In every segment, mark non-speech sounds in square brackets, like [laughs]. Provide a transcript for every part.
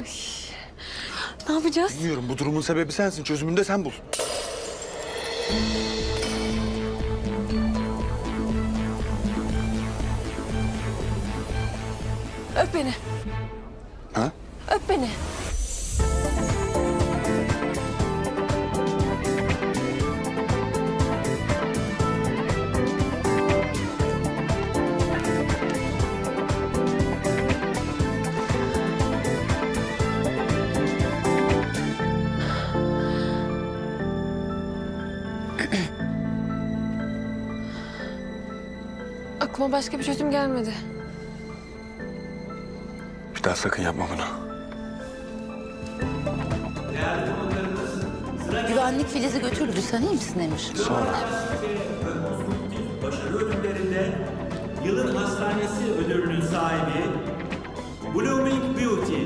neredesin? Ne yapacağız? Bilmiyorum bu durumun sebebi sensin. Çözümünü de sen bul. Başka bir çözüm gelmedi. Bir daha sakın yapma bunu. Güvenlik Filiz'i götürdü. Sen iyi misin Emir? Sonra. Başarı ödüllerinde Yılın Hastanesi ödülünün sahibi Blooming Beauty.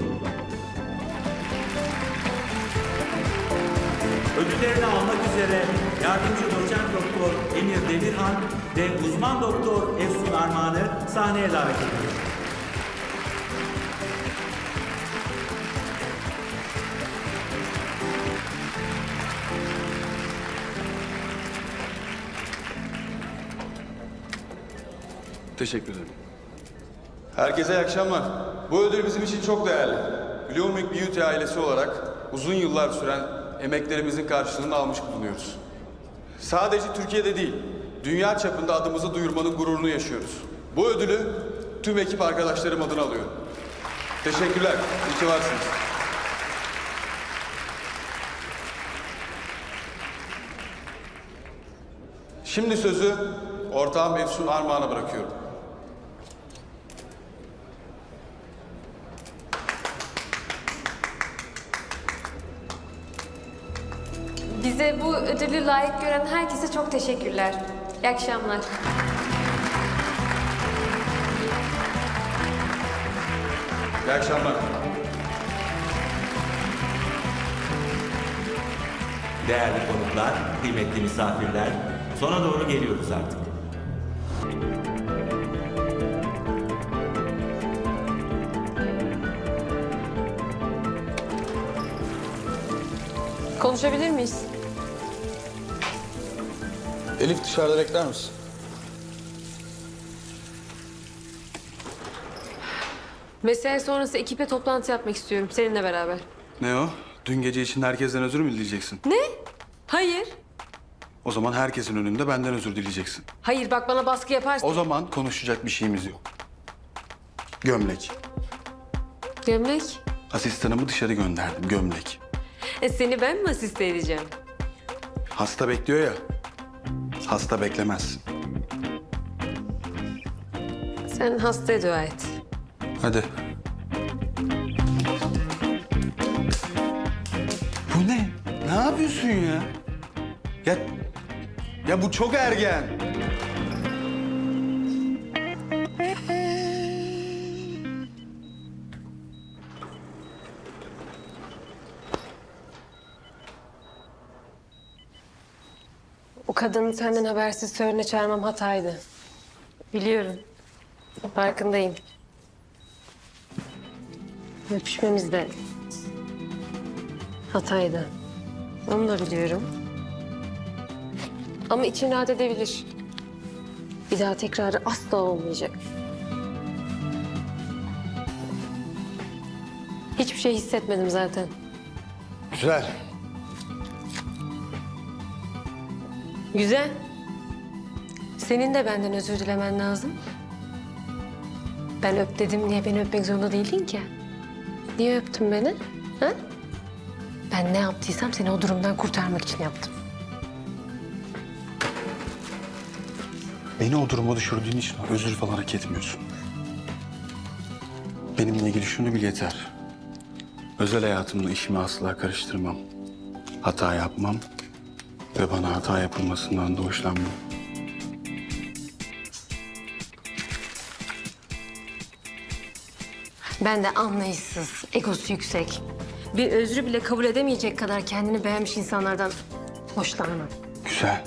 Ödüllerini almak üzere yardımcı doçent doktor Emir Demirhan ve uzman doktor Efsun Armağan'ı sahneye davet ediyoruz. Teşekkür ederim. Herkese iyi akşamlar. Bu ödül bizim için çok değerli. Blooming Beauty ailesi olarak uzun yıllar süren emeklerimizin karşılığını almış bulunuyoruz. Sadece Türkiye'de değil, dünya çapında adımızı duyurmanın gururunu yaşıyoruz. Bu ödülü tüm ekip arkadaşlarım adına alıyorum. Teşekkürler. İyi ki varsınız. Şimdi sözü ortağım Efsun Armağan'a bırakıyorum. Bize bu ödülü layık gören herkese çok teşekkürler. İyi akşamlar. İyi akşamlar. Değerli konuklar, kıymetli misafirler, sona doğru geliyoruz artık. Konuşabilir miyiz? Elif dışarıda bekler misin? Mesai sonrası ekiple toplantı yapmak istiyorum seninle beraber. Ne o? Dün gece için herkesten özür mü dileyeceksin? Ne? Hayır. O zaman herkesin önünde benden özür dileyeceksin. Hayır bak bana baskı yaparsın. O zaman konuşacak bir şeyimiz yok. Gömlek. Gömlek. Asistanımı dışarı gönderdim. Gömlek. E seni ben mi asiste edeceğim? Hasta bekliyor ya. Hasta beklemez. Sen hastaya dua et. Hadi. Bu ne? Ne yapıyorsun ya? Ya ya bu çok ergen. Kadını senden habersiz törene çağırmam hataydı. Biliyorum. Farkındayım. Öpüşmemiz de hataydı. Onu da biliyorum. Ama için rahat edebilir. Bir daha tekrarı asla olmayacak. Hiçbir şey hissetmedim zaten. Güzel. Güzel. Senin de benden özür dilemen lazım. Ben öp dedim diye beni öpmek zorunda değildin ki. Niye öptün beni? Ha? Ben ne yaptıysam seni o durumdan kurtarmak için yaptım. Beni o duruma düşürdüğün için özür falan hak etmiyorsun. Benimle ilgili şunu bil yeter. Özel hayatımla işimi asla karıştırmam. Hata yapmam ve bana hata yapılmasından da hoşlanmam. Ben de anlayışsız, egosu yüksek. Bir özrü bile kabul edemeyecek kadar kendini beğenmiş insanlardan hoşlanmam. Güzel.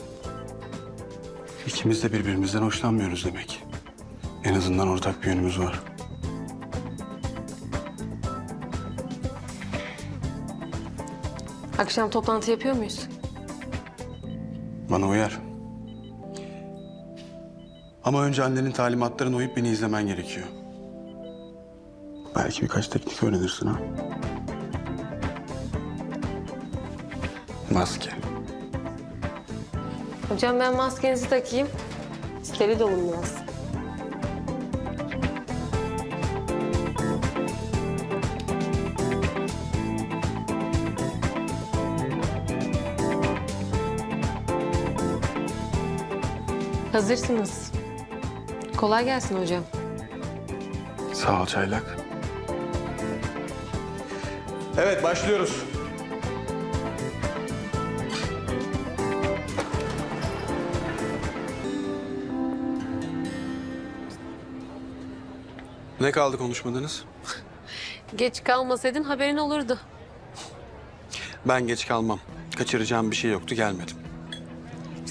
İkimiz de birbirimizden hoşlanmıyoruz demek. En azından ortak bir yönümüz var. Akşam toplantı yapıyor muyuz? Bana uyar. Ama önce annenin talimatlarına uyup beni izlemen gerekiyor. Belki birkaç teknik öğrenirsin ha. Maske. Hocam ben maskenizi takayım. Steril olun biraz. Hazırsınız. Kolay gelsin hocam. Sağ ol çaylak. Evet başlıyoruz. Ne kaldı konuşmadınız? Geç kalmasaydın haberin olurdu. Ben geç kalmam. Kaçıracağım bir şey yoktu gelmedim.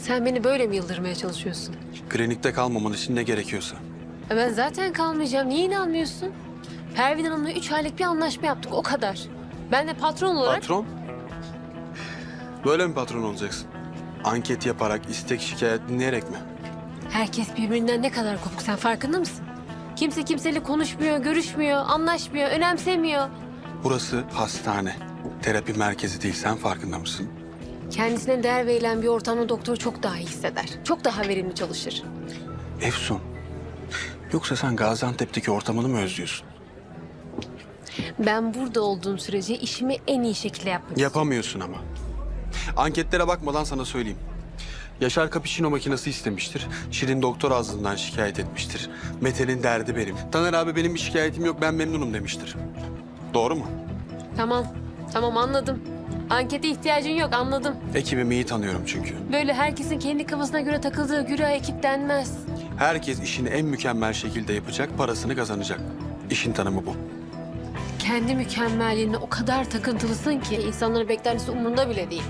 Sen beni böyle mi yıldırmaya çalışıyorsun? Klinikte kalmaman için ne gerekiyorsa. E ben zaten kalmayacağım. Niye inanmıyorsun? Pervin Hanım'la üç aylık bir anlaşma yaptık. O kadar. Ben de patron olarak... Patron? Böyle mi patron olacaksın? Anket yaparak, istek şikayet dinleyerek mi? Herkes birbirinden ne kadar kopuk sen farkında mısın? Kimse kimseyle konuşmuyor, görüşmüyor, anlaşmıyor, önemsemiyor. Burası hastane. Terapi merkezi değil. Sen farkında mısın? Kendisine değer verilen bir ortamda doktor çok daha iyi hisseder. Çok daha verimli çalışır. Efsun. Yoksa sen Gaziantep'teki ortamını mı özlüyorsun? Ben burada olduğum sürece işimi en iyi şekilde yapmak. Yapamıyorsun ama. Anketlere bakmadan sana söyleyeyim. Yaşar Cappuccino makinesi istemiştir. Şirin doktor ağzından şikayet etmiştir. Mete'nin derdi benim. Taner abi benim bir şikayetim yok ben memnunum demiştir. Doğru mu? Tamam, tamam anladım. Ankete ihtiyacın yok anladım. Ekibimi iyi tanıyorum çünkü. Böyle herkesin kendi kafasına göre takıldığı güra ekip denmez. Herkes işini en mükemmel şekilde yapacak, parasını kazanacak. İşin tanımı bu. Kendi mükemmelliğine o kadar takıntılısın ki insanların beklentisi umurunda bile değil.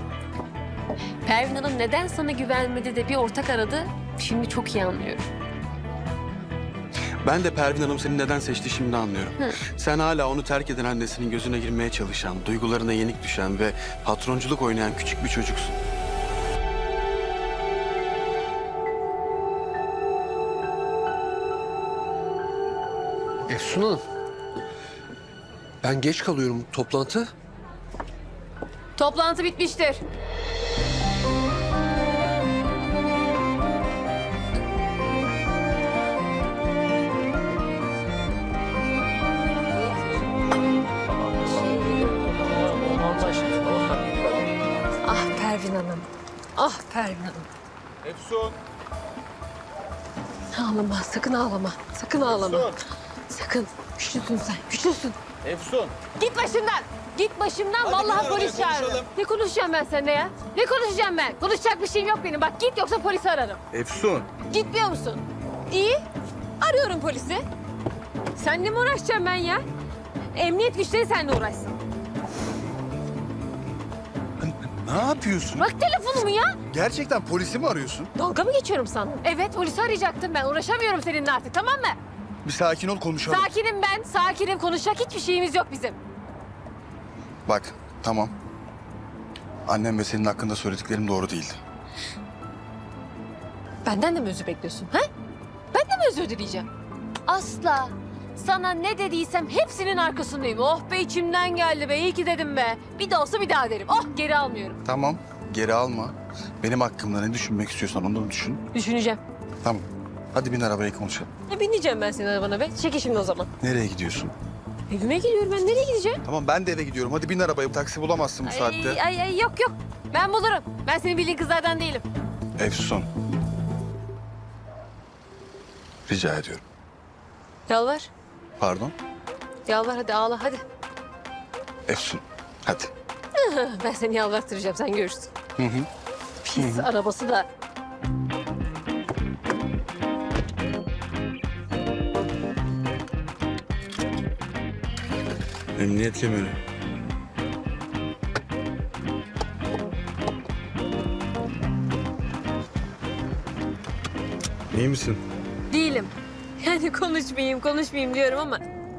Pervin Hanım neden sana güvenmedi de bir ortak aradı şimdi çok iyi anlıyorum. Ben de Pervin Hanım seni neden seçti şimdi anlıyorum. Sen hala onu terk eden annesinin gözüne girmeye çalışan, duygularına yenik düşen ve patronculuk oynayan küçük bir çocuksun. Efsun Hanım. Ben geç kalıyorum. Toplantı? Toplantı bitmiştir. Ah Pervin. Efsun. Ağlama, sakın ağlama. Sakın ağlama. Sakın. Güçlüsün sen, güçlüsün. Efsun. Git başımdan. Git başımdan. Hadi Vallahi polis arabaya çağırırım. konuşalım. Ne konuşacağım ben seninle ya? Ne konuşacağım ben? Konuşacak bir şeyim yok benim. Bak git yoksa polisi ararım. Efsun. Gitmiyor musun? İyi. Arıyorum polisi. Seninle mi uğraşacağım ben ya? Emniyet güçleri seninle uğraşsın. Ne yapıyorsun? Bak telefonumu ya. Gerçekten polisi mi arıyorsun? Dalga mı geçiyorum sana? Evet polisi arayacaktım ben. Uğraşamıyorum seninle artık tamam mı? Bir sakin ol konuşalım. Sakinim ben. Sakinim. Konuşacak hiçbir şeyimiz yok bizim. Bak tamam. Annem ve senin hakkında söylediklerim doğru değildi. Benden de mi özür bekliyorsun? Ha? Ben de mi özür dileyeceğim? Asla. Sana ne dediysem hepsinin arkasındayım. Oh be içimden geldi be. İyi ki dedim be. Bir de olsa bir daha derim. Oh geri almıyorum. Tamam geri alma. Benim hakkımda ne düşünmek istiyorsan onu da düşün. Düşüneceğim. Tamam. Hadi bin arabaya konuşalım. E, bineceğim ben senin arabana be. Çek şimdi o zaman. Nereye gidiyorsun? Evime gidiyorum ben. Nereye gideceğim? Tamam ben de eve gidiyorum. Hadi bin arabaya. Taksi bulamazsın bu saatte. Ay, ay, ay, yok yok. Ben bulurum. Ben senin bildiğin kızlardan değilim. Efsun. Rica ediyorum. Yalvar. Pardon. Yalvar hadi ağla hadi. Efsun. Hadi. [laughs] Ben seni yalvarttıracağım sen görürsün. Pis arabası da. Emniyet kemeri. İyi misin? Değilim. Yani konuşmayayım, konuşmayayım diyorum ama...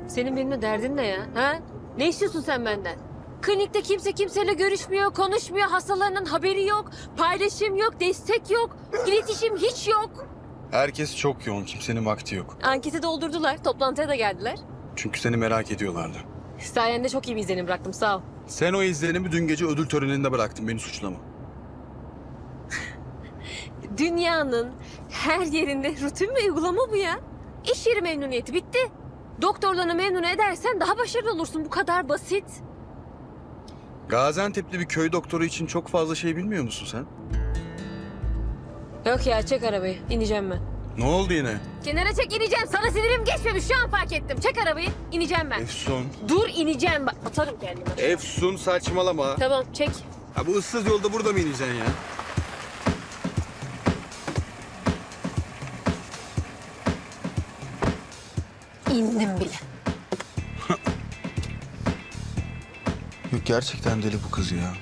Senin benimle derdin ne ya? Ha? Ne istiyorsun sen benden? Klinikte kimse kimseyle görüşmüyor, konuşmuyor, hastalarının haberi yok, paylaşım yok, destek yok, iletişim hiç yok. Herkes çok yoğun. Kimsenin vakti yok. Anketi doldurdular, toplantıya da geldiler. Çünkü seni merak ediyorlardı. Sayende çok iyi bir izlenim bıraktım, sağ ol. Sen o izlenimi dün gece ödül töreninde bıraktın. Beni suçlama. Dünyanın her yerinde rutin bir uygulama bu ya. İş yeri memnuniyeti bitti. Doktorlarını memnun edersen daha başarılı olursun. Bu kadar basit. Gaziantep'li bir köy doktoru için çok fazla şey bilmiyor musun sen? Yok ya çek arabayı. İneceğim ben. Ne oldu yine? Kenara çek ineceğim. Sana sinirim geçmemiş. Şu an fark ettim. Çek arabayı. İneceğim ben. Efsun. Dur ineceğim. Bak atarım kendimi. Efsun saçmalama. Tamam çek. Ha, bu ıssız yolda burada mı ineceksin ya? İndim bile. [laughs] Yok gerçekten deli bu kız ya.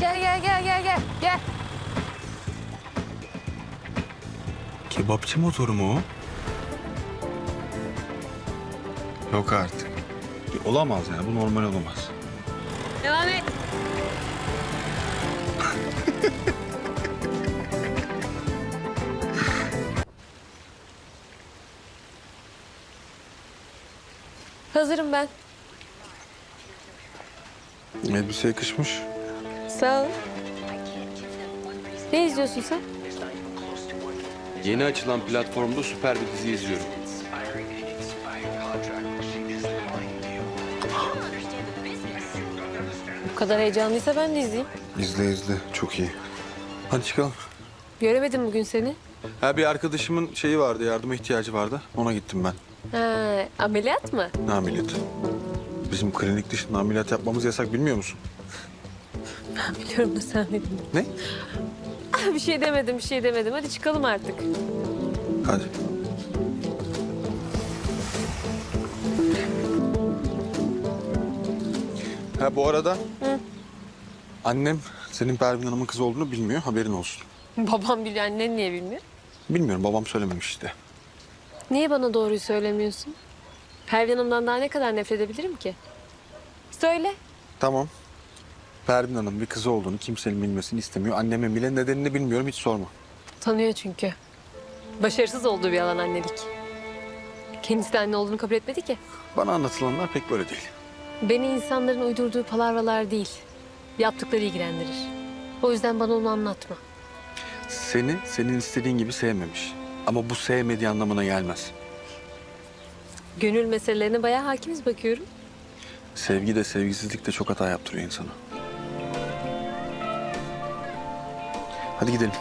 Gel gel gel gel gel. Gel. Kebapçı motoru mu o? Yok artık. Olamaz yani bu normal olamaz. Devam et. [laughs] Hazırım ben. Elbise yakışmış. Sağ ol. Ne izliyorsun sen? Yeni açılan platformda süper bir dizi izliyorum. Bu kadar heyecanlıysa ben de izleyeyim. İzle izle çok iyi. Hadi çıkalım. Göremedim bugün seni. Ha bir arkadaşımın şeyi vardı yardıma ihtiyacı vardı. Ona gittim ben. Ha, ameliyat mı? Ne ameliyatı? Bizim klinik dışında ameliyat yapmamız yasak bilmiyor musun? Ben biliyorum da sen dedin? Ne? Ah, bir şey demedim, bir şey demedim. Hadi çıkalım artık. Hadi. Ha bu arada annem senin Pervin Hanım'ın kızı olduğunu bilmiyor haberin olsun. Babam biliyor, annen niye bilmiyor? Bilmiyorum babam söylememiş işte. Niye bana doğruyu söylemiyorsun? Pervin Hanım'dan daha ne kadar nefret edebilirim ki? Söyle. Tamam. Pervin Hanım bir kızı olduğunu kimsenin bilmesini istemiyor. Annemin bile nedenini bilmiyorum hiç sorma. Tanıyor çünkü. Başarısız olduğu bir alan annelik. Kendisi de anne olduğunu kabul etmedi ki. Bana anlatılanlar pek böyle değil. Beni insanların uydurduğu palavralar değil, yaptıkları ilgilendirir. O yüzden bana onu anlatma. Seni senin istediğin gibi sevmemiş. Ama bu sevmediği anlamına gelmez. Gönül meselelerine bayağı hakimiz bakıyorum. Sevgi de sevgisizlik de çok hata yaptırıyor insana. Hadi gidelim.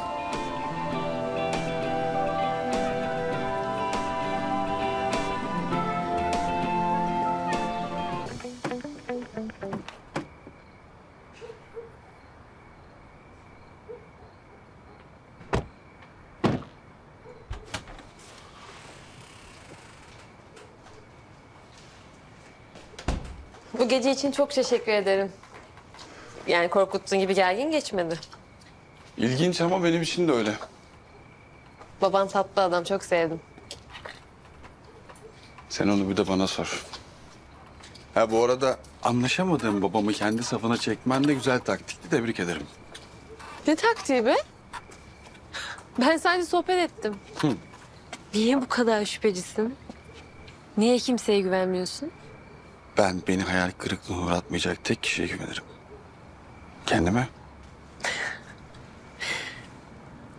Gece için çok teşekkür ederim. Yani korkuttuğun gibi gergin geçmedi. İlginç ama benim için de öyle. Baban tatlı adam, çok sevdim. Sen onu bir de bana sor. Ha bu arada anlaşamadığım babamı kendi safına çekmen de güzel taktikti. Tebrik ederim. Ne taktiği be? Ben sadece sohbet ettim. Niye bu kadar şüphecisin? Niye kimseye güvenmiyorsun? Ben beni hayal kırıklığına uğratmayacak tek kişiye güvenirim. Kendime.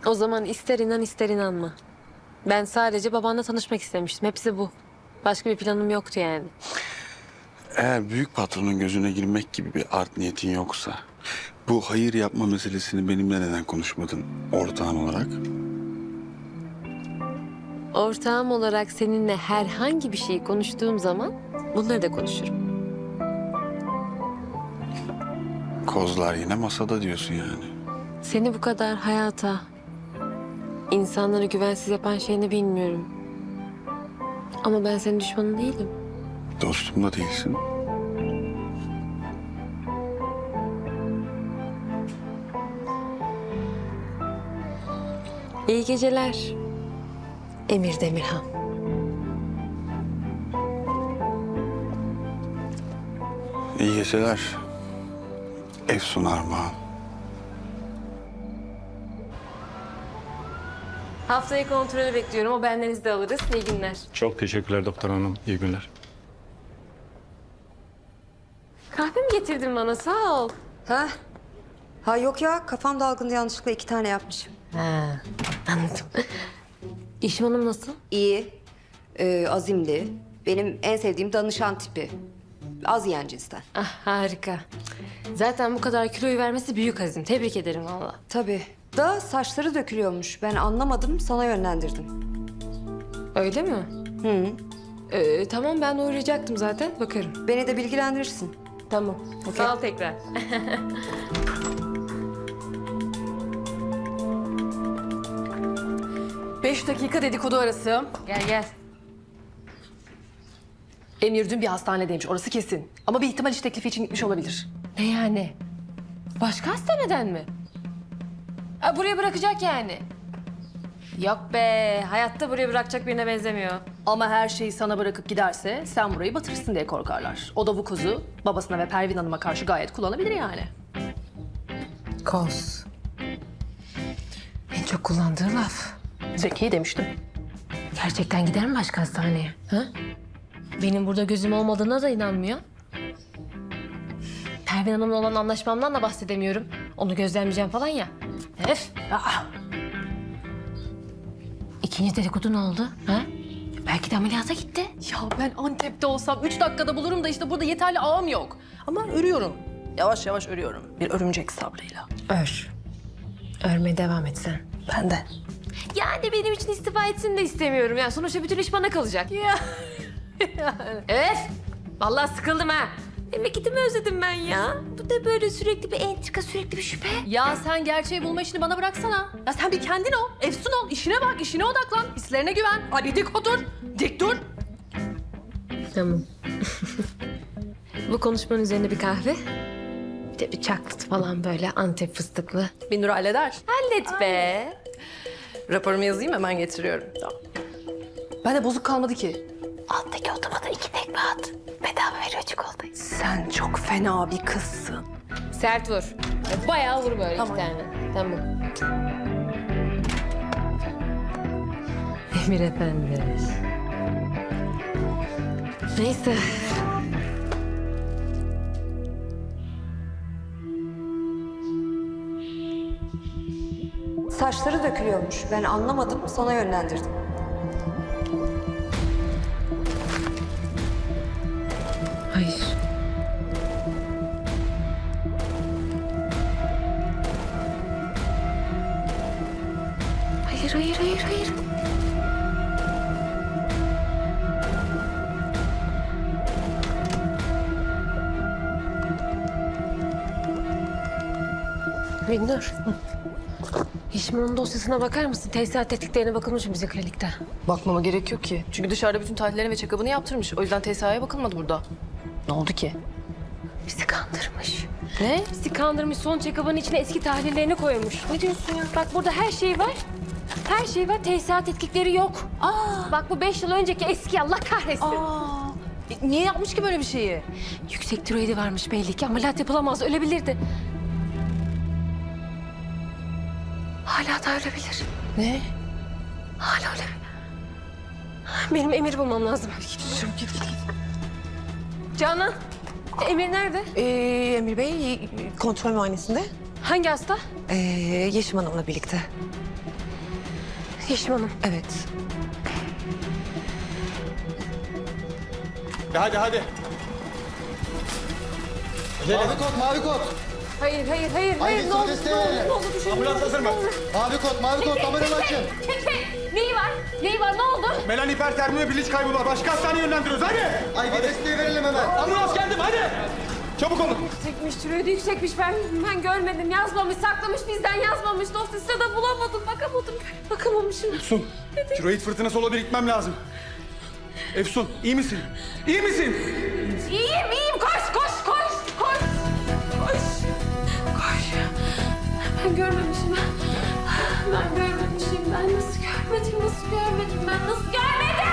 O zaman ister inan ister inanma. Ben sadece babanla tanışmak istemiştim. Hepsi bu. Başka bir planım yoktu yani. Eğer büyük patronun gözüne girmek gibi bir art niyetin yoksa... ...bu hayır yapma meselesini benimle neden konuşmadın ortağın olarak? Ortağım olarak seninle herhangi bir şeyi konuştuğum zaman bunları da konuşurum. Kozlar yine masada diyorsun yani. Seni bu kadar hayata, insanları güvensiz yapan şey ne bilmiyorum. Ama ben senin düşmanın değilim. Dostum da değilsin. İyi geceler. Emir Demirhan. İyi geceler. Efsun Armağan. Haftaya kontrolü bekliyorum. O bendenizi de alırız. İyi günler. Çok teşekkürler doktor hanım. İyi günler. Kahve mi getirdin bana? Sağ ol. Ha? Ha yok ya kafam dalgındı yanlışlıkla iki tane yapmışım. Ha, anladım. İşim hanım nasıl? İyi, ee, azimli. Benim en sevdiğim danışan tipi. Az yiyen cinsten. Ah harika. Zaten bu kadar kiloyu vermesi büyük azim. Tebrik ederim valla. Tabii. Da saçları dökülüyormuş. Ben anlamadım, sana yönlendirdim. Öyle mi? Hı. Ee, tamam ben uğrayacaktım zaten. Bakarım. Beni de bilgilendirirsin. Tamam. Sağ ol tekrar. [laughs] Beş dakika dedikodu arası. Gel gel. Emir dün bir hastanedeymiş, orası kesin. Ama bir ihtimal iş teklifi için gitmiş olabilir. Ne yani? Başka hastaneden mi? Ha, buraya bırakacak yani. Yok be. Hayatta buraya bırakacak birine benzemiyor. Ama her şeyi sana bırakıp giderse sen burayı batırırsın diye korkarlar. O da bu kuzu babasına ve Pervin Hanım'a karşı gayet kullanabilir yani. Koz. En çok kullandığı laf. Zeki demiştim. Gerçekten gider mi başka hastaneye? Ha? Benim burada gözüm olmadığına da inanmıyor. Pervin Hanım'la olan anlaşmamdan da bahsedemiyorum. Onu gözlemleyeceğim falan ya. Öf. Aa. İkinci dedikodu ne oldu? Ha? Belki de ameliyata gitti. Ya ben Antep'te olsam üç dakikada bulurum da işte burada yeterli ağım yok. Ama örüyorum. Yavaş yavaş örüyorum. Bir örümcek sabrıyla. Ör. Örmeye devam et sen. Ben de. Yani benim için istifa etsin de istemiyorum. Yani sonuçta bütün iş bana kalacak. Ya. [laughs] Öf. Vallahi sıkıldım ha. Memleketimi özledim ben ya. Bu da böyle sürekli bir entrika, sürekli bir şüphe. Ya sen gerçeği bulma işini bana bıraksana. Ya sen bir kendin ol, efsun ol, işine bak, işine odaklan, hislerine güven. Hadi dik otur, dik dur. Tamam. [laughs] Bu konuşmanın üzerine bir kahve. Bir de bir çaklıt falan böyle Antep fıstıklı. Binur halleder. Hallet be. Raporumu yazayım hemen getiriyorum. Tamam. Ben de bozuk kalmadı ki. Alttaki otomata iki tekme at. Bedava veriyor çikolatayı. Sen çok fena bir kızsın. Sert vur. Ya Bayağı vur böyle Tamam. iki tane. Tamam. Emir Efendi. Neyse. Saçları dökülüyormuş. Ben anlamadım, sana yönlendirdim. Hayır. Hayır, hayır, hayır, hayır. Binnur. Hişman'ın dosyasına bakar mısın? Tesisat tetkiklerine bakılmış mı bize klinikte? Bakmama gerek yok ki. Çünkü dışarıda bütün tahlillerini ve check-up'ını yaptırmış. O yüzden TSA'ya bakılmadı burada. Ne oldu ki? Bizi kandırmış. Ne? Bizi kandırmış. Son check-up'ın içine eski tahlillerini koymuş. Ne diyorsun ya? Bak burada her şey var. Her şey var. Tesisat tetkikleri yok. Aa, Bak bu beş yıl önceki eski Allah kahretsin. aa. E, Niye yapmış ki böyle bir şeyi? Yüksek tiroidi varmış belli ki. Ameliyat yapılamaz. Ölebilirdi. Hala da ölebilir. Ne? Hala ölebilir. Benim Emir bulmam lazım. Git, git, git, git. Canan. Emir nerede? Ee, Emir Bey kontrol muayenesinde. Hangi hasta? Ee, Yeşim Hanım'la birlikte. Yeşim Hanım. Evet. Hadi hadi. Mavi kod, mavi kod. Hayır, hayır, hayır. hayır. Ne olur, ne olur, ne. Bir şey Ambulans hazır mı? Mavi kod, mavi kod. Kameranı açın. Neyi var? Neyi var? Ne oldu? Melan hipertermi ve bilinç kaybı var. Başka hastaneye yönlendiriyoruz. Hadi. Ay bir desteği verelim hemen. Ambulans geldim hadi. Çabuk olun. Yüksekmiş, tiroidi yüksekmiş. Ben, ben görmedim. Yazmamış, saklamış bizden yazmamış. Dosyasında da bulamadım. Bakamadım. Bakamamışım. Efsun. Tiroid fırtınası olabilir gitmem lazım. Efsun iyi misin? İyi misin? İyiyim, iyiyim. Ben görmemişim. Ben görmemişim. Ben nasıl görmedim, nasıl görmedim, ben nasıl görmedim?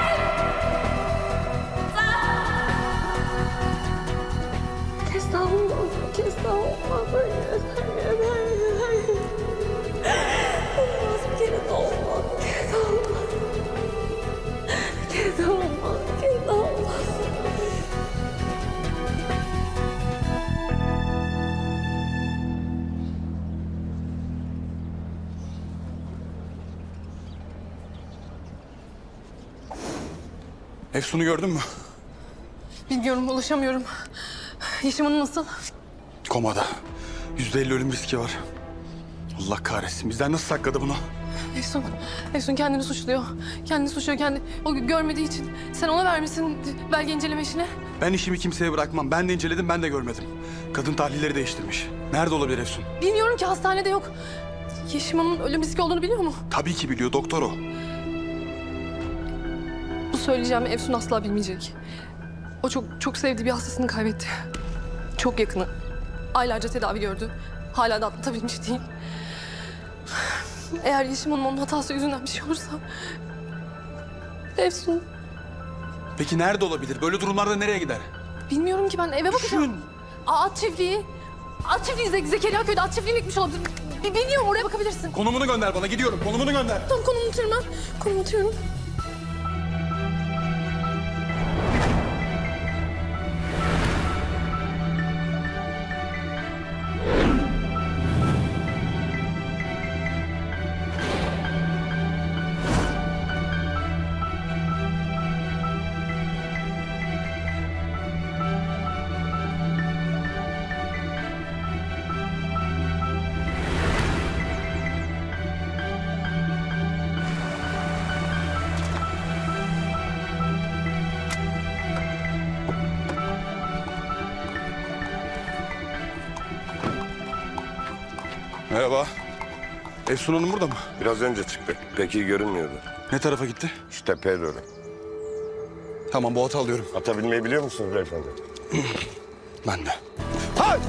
Kes daha olmaz, kes daha olmaz. Böyle Efsun'u gördün mü? Bilmiyorum ulaşamıyorum. Yeşim Hanım nasıl? Komada. Yüzde elli ölüm riski var. Allah kahretsin. Bizden nasıl sakladı bunu? Efsun, Efsun kendini suçluyor. Kendini suçluyor kendi. O görmediği için. Sen ona vermişsin belge inceleme işini. Ben işimi kimseye bırakmam. Ben de inceledim, ben de görmedim. Kadın tahlilleri değiştirmiş. Nerede olabilir Efsun? Bilmiyorum ki hastanede yok. Yeşim Hanım'ın ölüm riski olduğunu biliyor mu? Tabii ki biliyor, doktor o. Söyleyeceğimi Efsun asla bilmeyecek. O çok çok sevdiği bir hastasını kaybetti. Çok yakını. Aylarca tedavi gördü. Hala da atlatabilmiş değil. Eğer Yeşim Hanım onun hatası yüzünden bir şey olursa... Efsun, Peki nerede olabilir? Böyle durumlarda nereye gider? bilmiyorum ki ben eve bakacağım. Aa, at çiftliği. At çiftliği Zek Zekeriya köyde at çiftliğine gitmiş olabilir. Bi- Bilmiyorum oraya bakabilirsin. Konumunu gönder bana, gidiyorum. Konumunu gönder. Tamam konumu unutuyorum ben. Konumu unutuyorum. Merhaba. Efsun Hanım burada mı? Biraz önce çıktı. Pek iyi görünmüyordu. Ne tarafa gitti? Şu tepeye doğru. Tamam, bu atı alıyorum. Ata binmeyi biliyor musunuz beyefendi? Ben de. Efsun!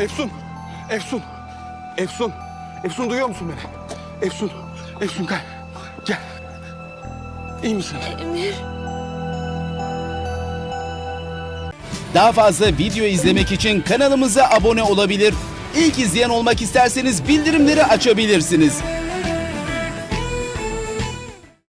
Efsun! Efsun! Efsun! Efsun duyuyor musun beni? Efsun! Efsun gel. Gel. İyi misin? Daha fazla video izlemek için kanalımıza abone olabilir. İlk izleyen olmak isterseniz bildirimleri açabilirsiniz.